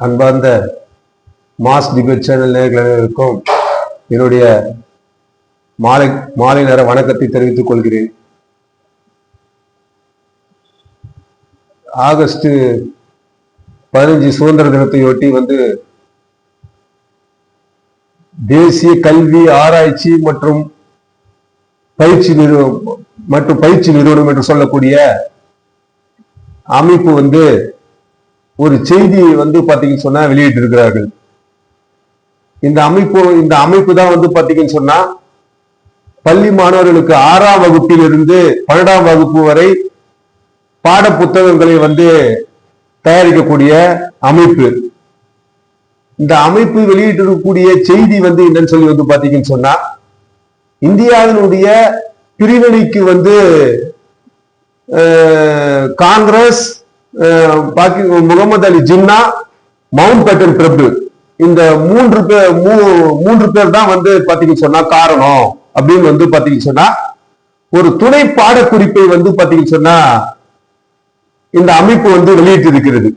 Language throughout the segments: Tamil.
அன்பார்ந்த மாஸ் டிபேட் சேனல் நேர்களுக்கும் என்னுடைய மாலை மாலை நேர வணக்கத்தை தெரிவித்துக் கொள்கிறேன். ஆகஸ்ட் பதினஞ்சு சுதந்திர தினத்தையொட்டி வந்து தேசிய கல்வி ஆராய்ச்சி மற்றும் பயிற்சி நிறுவனம் மற்றும் பயிற்சி நிறுவனம் என்று சொல்லக்கூடிய அமைப்பு வந்து ஒரு செய்தியை வந்து பாத்தீங்கன்னு சொன்னா வெளியிட்டு இருக்கிறார்கள் இந்த அமைப்பு இந்த அமைப்பு தான் வந்து பாத்தீங்கன்னு சொன்னா பள்ளி மாணவர்களுக்கு ஆறாம் வகுப்பிலிருந்து பன்னெண்டாம் வகுப்பு வரை பாட புத்தகங்களை வந்து தயாரிக்கக்கூடிய அமைப்பு. இந்த அமைப்பு வெளியிட்டிருக்கக்கூடிய செய்தி வந்து என்னன்னு சொல்லி வந்து பாத்தீங்கன்னு சொன்னா இந்தியாவினுடைய பிரிவினைக்கு வந்து காங்கிரஸ் பாக்கி முகமது அலி ஜின்னா மவுண்ட் பேட்டன் பிரபு. இந்த மூன்று பேர் மூ- மூன்று பேர் தான் வந்து பாத்தீங்க சொன்னா காரணம். அப்படின்னு வந்து பாத்தீங்கன்னு சொன்னா ஒரு துணை பாடக்குறிப்பை வந்து பாத்தீங்கன்னு சொன்னா இந்த அமைப்பு வந்து வெளியிட்டு இருக்கிறது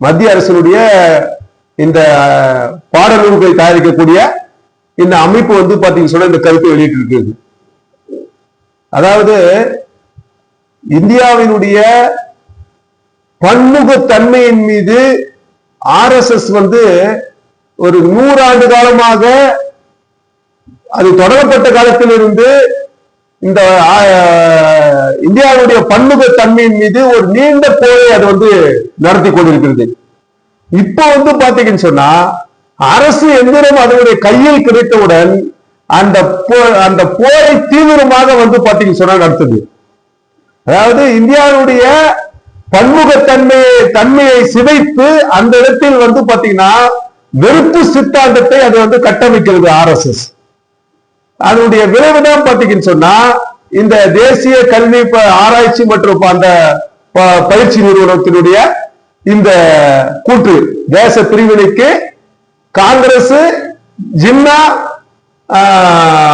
மத்திய அரசினுடைய இந்த பாடநூல்களை தயாரிக்கக்கூடிய இந்த அமைப்பு வந்து பாத்தீங்க சொன்னா இந்த கருத்தை வெளியிட்டு இருக்கிறது அதாவது இந்தியாவினுடைய பன்முகத்தன்மையின் மீது ஆர்எஸ்எஸ் வந்து ஒரு நூறாண்டு காலமாக அது தொடங்கப்பட்ட காலத்திலிருந்து இந்த இந்தியாவுடைய பன்முகத்தன்மையின் மீது ஒரு நீண்ட போரை அது வந்து நடத்தி கொண்டிருக்கிறது. இப்போ வந்து பாத்தீங்கன்னு சொன்னா அரசு எந்திரம் அதனுடைய கையில் கிடைத்தவுடன் அந்த போ- அந்த போரை தீவிரமாக வந்து பாத்தீங்கன்னு சொன்னா நடத்துது. அதாவது இந்தியாவுடைய பன்முகத்தன்மை தன்மையை சிதைத்து அந்த இடத்தில் வந்து பாத்தீங்கன்னா வெறுப்பு சித்தாந்தத்தை அது வந்து கட்டமைக்கிறது ஆர்எஸ்எஸ். அதனுடைய விளைவுதான் பாத்தீங்கன்னு சொன்னா இந்த தேசிய கல்வி ஆராய்ச்சி மற்றும் அந்த ப- பயிற்சி நிறுவனத்தினுடைய இந்த கூட்டு தேச பிரிவினைக்கு காங்கிரஸ் ஜின்னா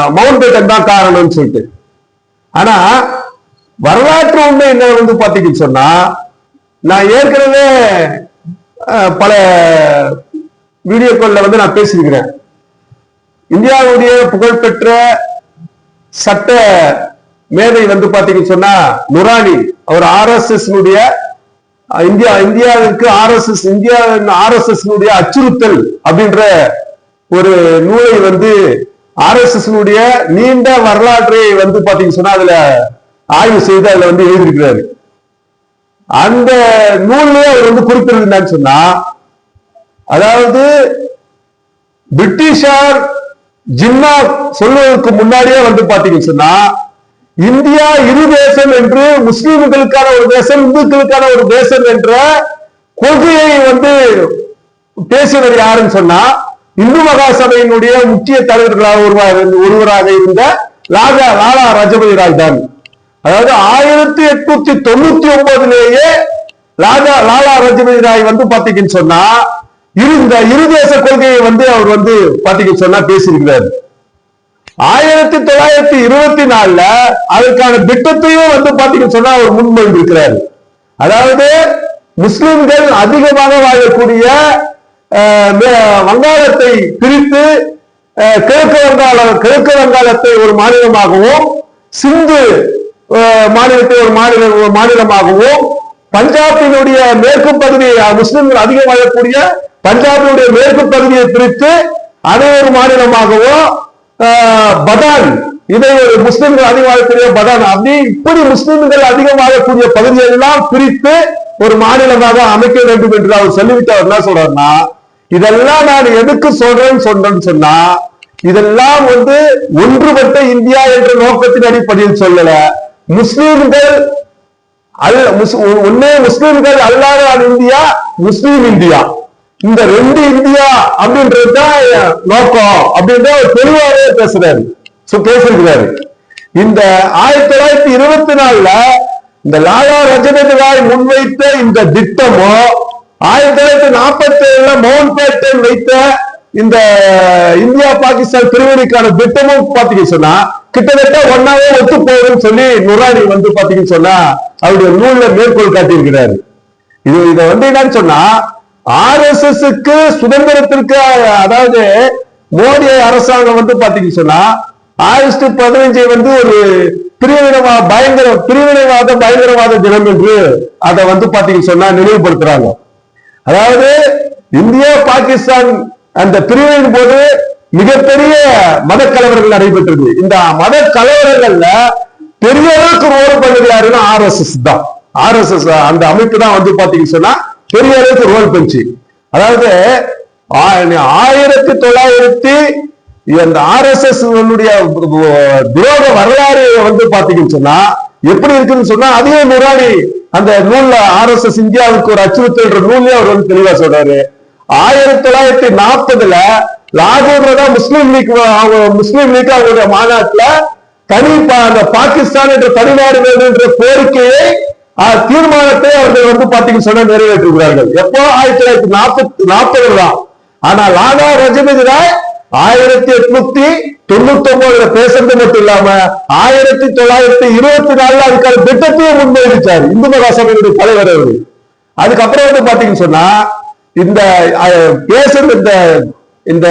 மவுண்ட் பேட்டன் தான் காரணம்னு சொல்லிட்டு. ஆனா வரலாற்று உண்மை என்ன வந்து பாத்தீங்கன்னு சொன்னா நான் ஏற்கனவே பல பல வீடியோக்கள்ல வந்து நான் பேசியிருக்கிறேன். இந்தியாவுடைய புகழ்பெற்ற சட்ட மேதை வந்து பாத்தீங்கன்னு சொன்னா நுரானி அவர் ஆர்எஸ்எஸ் இந்தியா இந்தியாவிற்கு ஆர்எஸ்எஸ் இந்தியா ஆர்எஸ்எஸ் அச்சுறுத்தல் அப்படின்ற ஒரு நூலை வந்து ஆர்எஸ்எஸ் நீண்ட வரலாற்றை வந்து பாத்தீங்கன்னு சொன்னா அதுல ஆய்வு செய்து அதுல வந்து எழுதியிருக்கிறாரு. அந்த நூல்ல அவர் வந்து குறிப்பிட்டிருந்தான்னு சொன்னா அதாவது பிரிட்டிஷார் ஜின்னா சொல்வதற்கு முன்னாடியே வந்து பாத்தீங்கன்னு சொன்னா இந்தியா இரு தேசம் என்று முஸ்லீம்களுக்கான ஒரு தேசம் இந்துக்களுக்கான ஒரு தேசம் என்ற கொள்கையை வந்து பேசியவர் யாருன்னு சொன்னா இந்து மகாசபையினுடைய முக்கிய தலைவர்களாக ஒருவராக இருந்த- ஒருவராக இருந்த லாலா லாலா ரஜபதி ராய் தான். அதாவது ஆயிரத்தி எட்நூத்தி தொண்ணூத்தி ஒன்பதுலேயே ராஜா லாலா ரஜபதி ராய் வந்து பாத்தீங்கன்னு சொன்னா இருந்த இருதேச கொள்கையை வந்து அவர் வந்து பாத்தீங்கன்னு சொன்னா பேசியிருக்கிறார். ஆயிரத்தி தொள்ளாயிரத்தி இருபத்தி நாலுல அதற்கான திட்டத்தையும் வந்து பாத்தீங்கன்னு சொன்னா அவர் முன்மொழிந்திருக்கிறார். அதாவது முஸ்லிம்கள் அதிகமாக வாழக்கூடிய வங்காளத்தை பிரித்து கிழக்கு வங்காள கிழக்கு வங்காளத்தை ஒரு மாநிலமாகவும் சிந்து மாநிலத்தை ஒரு மாநில ஒரு மாநிலமாகவும் பஞ்சாபினுடைய மேற்கு பகுதியை முஸ்லிம்கள் அதிகம் வாழக்கூடிய பஞ்சாபினுடைய மேற்கு பகுதியை பிரித்து அதை ஒரு மாநிலமாகவும் பதான் இதை ஒரு முஸ்லிம்கள் அதிகம் வாழக்கூடிய பதான் அப்படி இப்படி முஸ்லிம்கள் அதிகம் வாழக்கூடிய பகுதியெல்லாம் பிரித்து ஒரு மாநிலமாக அமைக்க வேண்டும் என்று அவர் சொல்லிவிட்டு அவர் என்ன சொல்றாருன்னா இதெல்லாம் நான் எதுக்கு சொல்றேன்னு சொன்னேன்னு சொன்னா இதெல்லாம் வந்து ஒன்றுபட்ட இந்தியா என்ற நோக்கத்தின் அடிப்படையில் சொல்லல. முஸ்லீம்கள் அல்ல முஸ்- முஸ்லீம்கள் முஸ்லிம்கள் அல்லாத இந்தியா முஸ்லீம் இந்தியா. இந்த ரெண்டு இந்தியா அப்படின்றது தான் நோக்கம் அப்படின்ற ஒரு தெளிவாகவே பேசுறாரு. சோ பேசிருக்கிறாரு இந்த ஆயிரத்தி தொள்ளாயிரத்தி இருபத்தி நாலுல இந்த லாலா ரஜினி ராய் முன்வைத்த இந்த திட்டமோ ஆயிரத்தி தொள்ளாயிரத்தி நாற்பத்தி ஏழுல மவுண்ட் பேட்டன் வைத்த இந்த இந்தியா பாகிஸ்தான் பிரிவினைக்கான திட்டமும் பாத்தீங்க சொன்னா கிட்டத்தட்ட ஒன்னாவே ஒத்து போகுதுன்னு சொல்லி நுராணி வந்து பாத்தீங்கன்னு சொன்னா அவருடைய நூல்ல மேற்கோள் காட்டியிருக்கிறாரு. இது இதை வந்து என்னன்னு சொன்னா ஆர் எஸ் எஸ்க்கு சுதந்திரத்திற்கு அதாவது மோடி அரசாங்கம் வந்து பாத்தீங்கன்னு சொன்னா ஆகஸ்ட் பதினஞ்சை வந்து ஒரு பிரிவினவா பயங்கர பிரிவினைவாத பயங்கரவாத தினம் என்று அதை வந்து பாத்தீங்கன்னு சொன்னா நினைவுபடுத்துறாங்க. அதாவது இந்தியா பாகிஸ்தான் அந்த பிரிவின் போது மிகப்பெரிய மத கலவரங்கள் நடைபெற்றது. இந்த மத கலவரங்கள்ல பெரிய அளவுக்கு ரோல் பண்ணது யாருன்னா ஆர் எஸ் எஸ் தான். ஆர் எஸ் எஸ் அந்த அமைப்பு தான் வந்து பாத்தீங்கன்னு சொன்னா பெரிய அளவுக்கு ரோல் பண்ணுச்சு. அதாவது ஆயிரத்தி தொள்ளாயிரத்தி இந்த ஆர் எஸ் எஸ் துரோக வரலாறு வந்து பாத்தீங்கன்னு சொன்னா எப்படி இருக்குன்னு சொன்னா அதே நூறாணி அந்த நூல்ல ஆர் எஸ் எஸ் இந்தியாவுக்கு ஒரு அச்சுறுத்தல் நூல்லே அவர் வந்து தெளிவா சொல்றாரு. ஆயிரத்தி தொள்ளாயிரத்தி நாற்பதுல லாகூர்ல தான் முஸ்லீம் லீக் அவங்க முஸ்லீம் லீக் அவங்களுடைய மாநாட்டுல தனி பா- அந்த பாகிஸ்தான் என்ற தனிநாடு வேண்டும் என்ற கோரிக்கையை தீர்மானத்தை அவர்கள் வந்து பாத்தீங்கன்னு சொன்னா நிறைவேற்றுகிறார்கள் எப்போ? ஆயிரத்தி தொள்ளாயிரத்தி நாற்பத்தி நாற்பது தான். ஆனா லாலா ரஜினி ராய் ஆயிரத்தி எட்நூத்தி தொண்ணூத்தி ஒன்பதுல பேசுறது மட்டும் இல்லாம ஆயிரத்தி தொள்ளாயிரத்தி இருபத்தி நாலுல அதுக்கான திட்டத்தையும் முன்வைச்சார் இந்து மகாசபையினுடைய தலைவர் அவர் அதுக்கப்புறம் வந்து பாத்தீங்கன்னு சொன்னா இந்த பேசுறது இந்த இந்த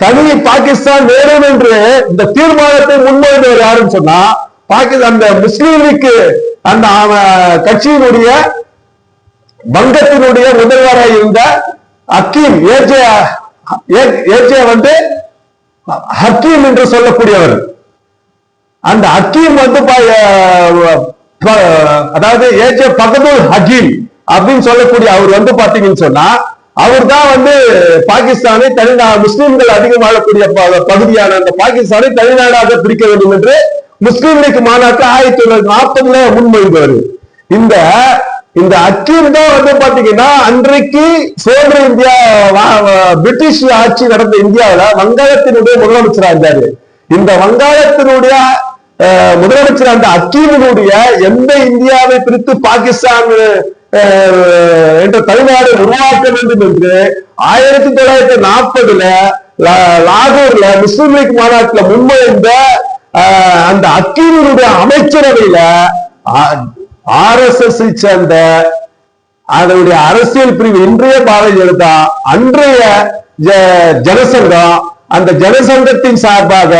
தனி பாகிஸ்தான் வேணும் என்று இந்த தீர்மானத்தை முன்மொழிந்தவர் யாருன்னு சொன்னா பாகிஸ்தான் அந்த முஸ்லீம் அந்த அவன் கட்சியினுடைய வங்கத்தினுடைய முதல்வராக இருந்த அக்கீம் ஏஜே ஏஜே வந்து ஹக்கீம் என்று சொல்லக்கூடியவர். அந்த ஹக்கீம் வந்து ப- அதாவது ஏஜே பகதூர் ஹக்கீம் அப்படின்னு சொல்லக்கூடிய அவர் வந்து பாத்தீங்கன்னு சொன்னா அவர் தான் வந்து பாகிஸ்தானை தனிநா முஸ்லிம்கள் அதிகம் வாழக்கூடிய ப- பகுதியான அந்த பாகிஸ்தானை தனிநாடாக பிடிக்க வேண்டும் என்று முஸ்லீம் லீக் மாநாட்டு ஆயிரத்தி தொள்ளாயிரத்தி நாற்பதுல முன்மொழிந்தவர். இந்த இந்த அக்கீம் தான் வந்து பாத்தீங்கன்னா அன்றைக்கு சுதந்திர இந்தியா வா- பிரிட்டிஷ் ஆட்சி நடந்த இந்தியாவில வங்காளத்தினுடைய முதலமைச்சரா இருந்தாரு. இந்த வங்காளத்தினுடைய முதலமைச்சர் அந்த அக்கீமினுடைய எந்த இந்தியாவை பிரித்து பாகிஸ்தான் என்ற தமிழ்நாடு உருவாக்க வேண்டும் என்று ஆயிரத்தி தொள்ளாயிரத்தி நாற்பதுல லாகூர்ல முஸ்லிம் லீக் மாநாட்டில் முன்மொழிந்த அந்த அக்கீமினுடைய அமைச்சரவையில ஆர் எஸ் எஸ் சேர்ந்த அதனுடைய அரசியல் பிரிவு இன்றைய பாரதிய ஜனதா அன்றைய ஜ- ஜனசங்கம் அந்த ஜனசங்கத்தின் சார்பாக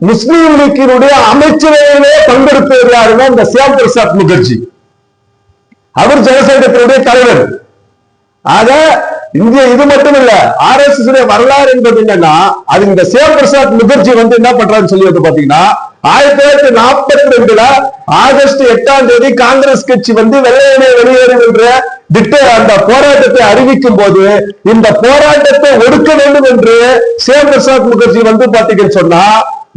முஸ்லீம் லீக்கினுடைய அமைச்சரவையிலே பங்கெடுத்தவர் யாருன்னா இந்த சியாம் பிரசாத் முகர்ஜி. அவர் ஜனசங்கத்தினுடைய தலைவர். ஆக இந்திய இது மட்டும் இல்ல ஆர் எஸ் எஸ் வரலாறு என்பது என்னன்னா அது இந்த சிவம் பிரசாத் முகர்ஜி வந்து என்ன பண்றாருன்னு சொல்லி வந்து பாத்தீங்கன்னா ஆயிரத்தி தொள்ளாயிரத்தி நாற்பத்தி ரெண்டுல ஆகஸ்ட் எட்டாம் தேதி காங்கிரஸ் கட்சி வந்து வெள்ளையனை வெளியேறும் என்ற திட்ட அந்த போராட்டத்தை அறிவிக்கும் போது இந்த போராட்டத்தை ஒடுக்க வேண்டும் என்று சிவம் பிரசாத் முகர்ஜி வந்து பாத்தீங்கன்னு சொன்னா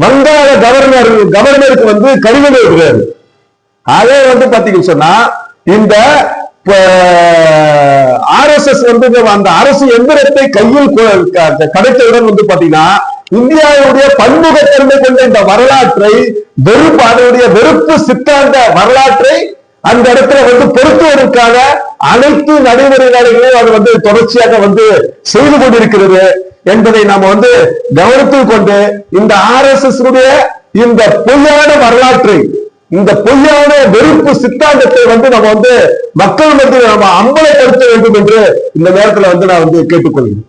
வங்காள கவர்னர் கவர்னருக்கு வந்து கடிதம் எழுதுறாரு. அதே வந்து பாத்தீங்கன்னு சொன்னா இந்த ஆர்எஸ்எஸ் வந்து அந்த அரசு எந்திரத்தை கையில் கொ- க- கிடைத்தவுடன் வந்து பாத்தீங்கன்னா இந்தியாவுடைய பன்முகத்தன்மை கொண்ட இந்த வரலாற்றை வெறுப்பு அதனுடைய வெறுப்பு சித்தாந்த வரலாற்றை அந்த இடத்துல வந்து பொருத்துவதற்கான அனைத்து நடைமுறைகளையும் அது வந்து தொடர்ச்சியாக வந்து செய்து கொண்டிருக்கிறது என்பதை நாம வந்து கவனத்தில் கொண்டு இந்த ஆர் எஸ் எஸ் இந்த பொய்யான வரலாற்றை இந்த பொய்யான வெறுப்பு சித்தாந்தத்தை வந்து நம்ம வந்து மக்கள் மத்தியில் நம்ம அம்பலப்படுத்த வேண்டும் என்று இந்த நேரத்துல வந்து நான் வந்து கேட்டுக்கொள்கிறேன்.